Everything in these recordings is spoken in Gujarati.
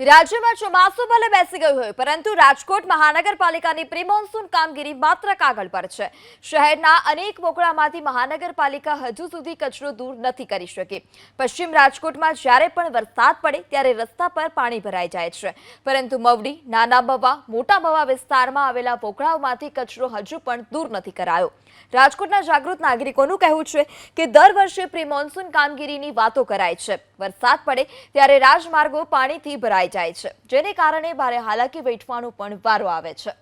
રાજ્યમાં ચોમાસું ભલે બેસી ગયું હોય, પરંતુ રાજકોટ મહાનગરપાલિકાની પ્રી મોન્સૂન કામગીરી માત્ર કાગળ પર છે. શહેરના અનેક મોકળામાંથી મહાનગરપાલિકા હજુ સુધી કચરો દૂર નથી કરી શકી. પશ્ચિમ રાજકોટમાં જ્યારે પણ વરસાદ પડે, ત્યારે રસ્તા પર પાણી ભરાઈ જાય છે. પરંતુ મવડી, નાના મવા, મોટા મવા વિસ્તારમાં આવેલા મોકળાઓમાંથી કચરો હજુ પણ દૂર નથી કરાયો. રાજકોટના જાગૃત નાગરિકોનું કહેવું છે કે દર વર્ષે પ્રી મોન્સૂન કામગીરીની વાતો કરાય છે. વરસાદ પડે, ત્યારે રાજમાર્ગો પાણીથી ભરાઈ જાય છે, જેને કારણે ભારે હાલાકી વેઠવાનો પણ વારો આવે છે.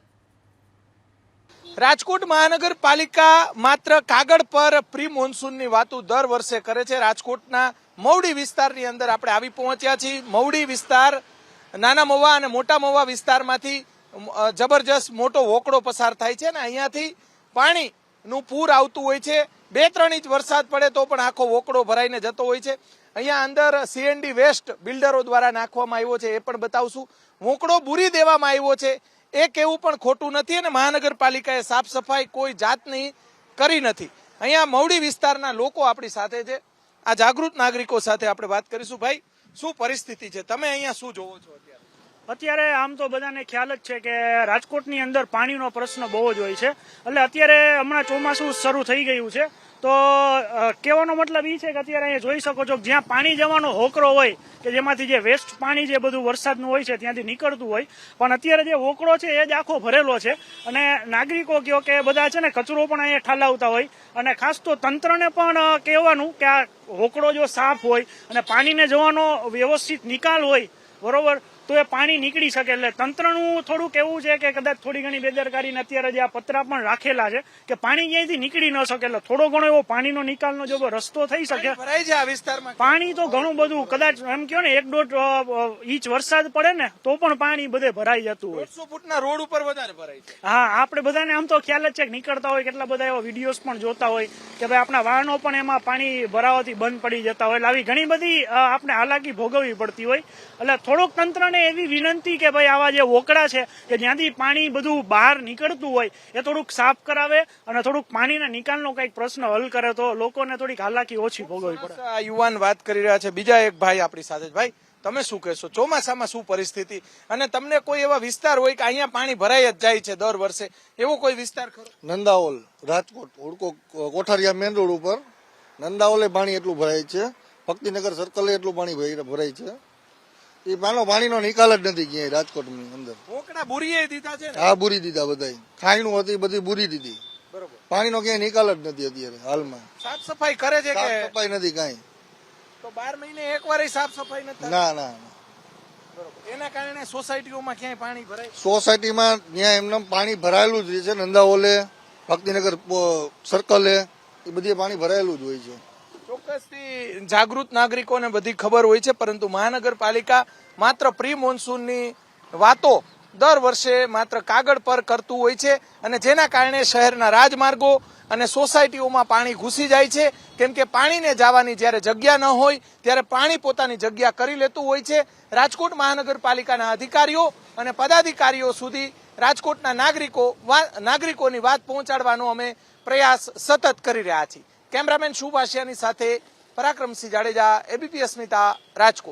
રાજકોટ મહાનગરપાલિકા માત્ર કાગળ પર પ્રી મોન્સૂનની વાતો દર વર્ષે કરે છે. રાજકોટના મવડી વિસ્તારની અંદર આપણે આવી પહોંચ્યા છીએ. મવડી વિસ્તાર નાના મવા અને મોટા મવા વિસ્તારમાંથી જબરજસ્ત મોટો વોકડો પસાર થાય છે અને અહીંયાથી પાણીનું પૂર આવતું હોય છે. બે ત્રણ ઇંચ વરસાદ પડે તો પણ આખો વોકડો ભરાઈને જતો હોય છે. અહીંયા અંદર સીએનડી વેસ્ટ બિલ્ડરો દ્વારા નાખવામાં આવ્યો છે. એ પણ બતાવશું. વોકડો બુરી દેવામાં આવ્યો છે. એ કેવું પણ ખોટું નથી અને મહાનગરપાલિકાએ સાફ સફાઈ કોઈ જાતની કરી નથી. અહીંયા મવડી વિસ્તારના લોકો આપણી સાથે છે. આ જાગૃત નાગરિકો સાથે આપણે વાત કરીશું. ભાઈ, શું પરિસ્થિતિ છે? તમે અહીંયા શું જોવો છો અત્યારે? અત્યારે આમ તો બધાને ખ્યાલ જ છે કે રાજકોટની અંદર પાણીનો પ્રશ્ન બહુ જ હોય છે. એટલે અત્યારે હમણાં ચોમાસું શરૂ થઈ ગયું છે. તો કહેવાનો મતલબ એ છે કે અત્યારે અહીંયા જોઈ શકો છો જ્યાં પાણી જવાનો હોકરો હોય, કે જેમાંથી જે વેસ્ટ પાણી જે બધું વરસાદનું હોય છે ત્યાંથી નીકળતું હોય, પણ અત્યારે જે હોકળો છે એ જ આખો ભરેલો છે. અને નાગરિકો કહો કે બધા છે ને કચરો પણ અહીંયા ઠાલાવતા હોય. અને ખાસ તો તંત્રને પણ કહેવાનું કે આ હોકળો જો સાફ હોય અને પાણીને જવાનો વ્યવસ્થિત નિકાલ હોય, બરોબર? તો એ પાણી નીકળી શકે એટલે તંત્રનું થોડુંક એવું છે કે કદાચ થોડી ઘણી બેદરકારીને અત્યારે જે આ પતરા પણ રાખેલા છે કે પાણી ક્યાંયથી નીકળી ન શકે એટલે થોડો ઘણો એવો પાણીનો નિકાલનો જો રસ્તો થઈ શકે પાણી તો ઘણું બધું કદાચ એમ કહો ને એક દોઢ ઇંચ વરસાદ પડે ને તો પણ પાણી બધે ભરાઈ જતું હોય. ફૂટના રોડ ઉપર વધારે ભરાય હા આપણે બધાને આમ તો ખ્યાલ જ છે કે નીકળતા હોય કેટલા બધા એવા વિડીયોઝ પણ જોતા હોય કે ભાઈ આપણા વાહનો પણ એમાં પાણી ભરાવાથી બંધ પડી જતા હોય. એટલે આવી ઘણી બધી આપણે હાલાકી ભોગવવી પડતી હોય. એટલે થોડોક તંત્રને એવી વિનંતી કે ભાઈ આવા જે વોકડા છે કે જ્યાંથી પાણી બધું બહાર નીકળતું હોય એ થોડુંક સાફ કરાવે અને થોડુંક પાણીના નિકાલનો કંઈક પ્રશ્ન હલ કરે તો લોકોને થોડીક હાલાકી ઓછી ભોગવવી પડે. આ યુવાન વાત કરી રહ્યા છે. બીજા એક ભાઈ આપણી સાથે ભાઈ તમે શું કહેશો? ચોમાસામાં શું પરિસ્થિતિ? અને તમને કોઈ એવા વિસ્તાર હોય કે અહીંયા પાણી ભરાઈ જ જાય છે દર વર્ષે? એવો કોઈ વિસ્તાર ખરો? નંદાઓલ રાજકોટ ઓળકો કોઠારિયા મેન રોડ ઉપર નંદાઓલે પાણી એટલું ભરાય છે. ભક્તિનગર સર્કલે એટલું પાણી ભરાય ભરાય છે. એ પાનો પાણીનો નિકાલ જ નથી ક્યાંય રાજકોટની અંદર. મોકળા બુરીએ દીધા છે ને? બુરી દીધા બધાય. ખાયણું હતી બધી બુરી દીધી. બરોબર. પાણીનો ક્યાંય નિકાલ જ નથી અત્યારે હાલમાં. સાફ સફાઈ કરે છે સાફ સફાઈ નથી કાંઈ. તો બાર મહિને એક વાર સાફ સફાઈ નથી ના ના ના. એના કારણે સોસાયટીઓમાં ક્યાંય પાણી ભરાય? સોસાયટીમાં ત્યાં એમને પાણી ભરાયેલું જ રહે છે નંદાઓલે ભક્તિનગર સર્કલે એ બધી પાણી ભરાયેલું જ હોય છે. ચોક્કસથી જાગૃત નાગરિકોને બધી ખબર હોય છે, પરંતુ મહાનગરપાલિકા માત્ર પ્રી મોન્સૂનની વાતો દર વર્ષે માત્ર કાગળ પર કરતું હોય છે અને જેના કારણે શહેરના રાજમાર્ગો અને સોસાયટીઓમાં પાણી ઘૂસી જાય છે. કેમ કે પાણીને જવાની જ્યારે જગ્યા ન હોય, ત્યારે પાણી પોતાની જગ્યા કરી લેતું હોય છે. રાજકોટ મહાનગરપાલિકાના અધિકારીઓ અને પદાધિકારીઓ સુધી રાજકોટના નાગરિકો નાગરિકોની વાત પહોંચાડવાનો અમે પ્રયાસ સતત કરી રહ્યા છીએ. કેમેરામેન શુભ આશિયાની સાથે પરાક્રમસિંહ જાડેજા એબીપી અસ્મિતા રાજકોટ.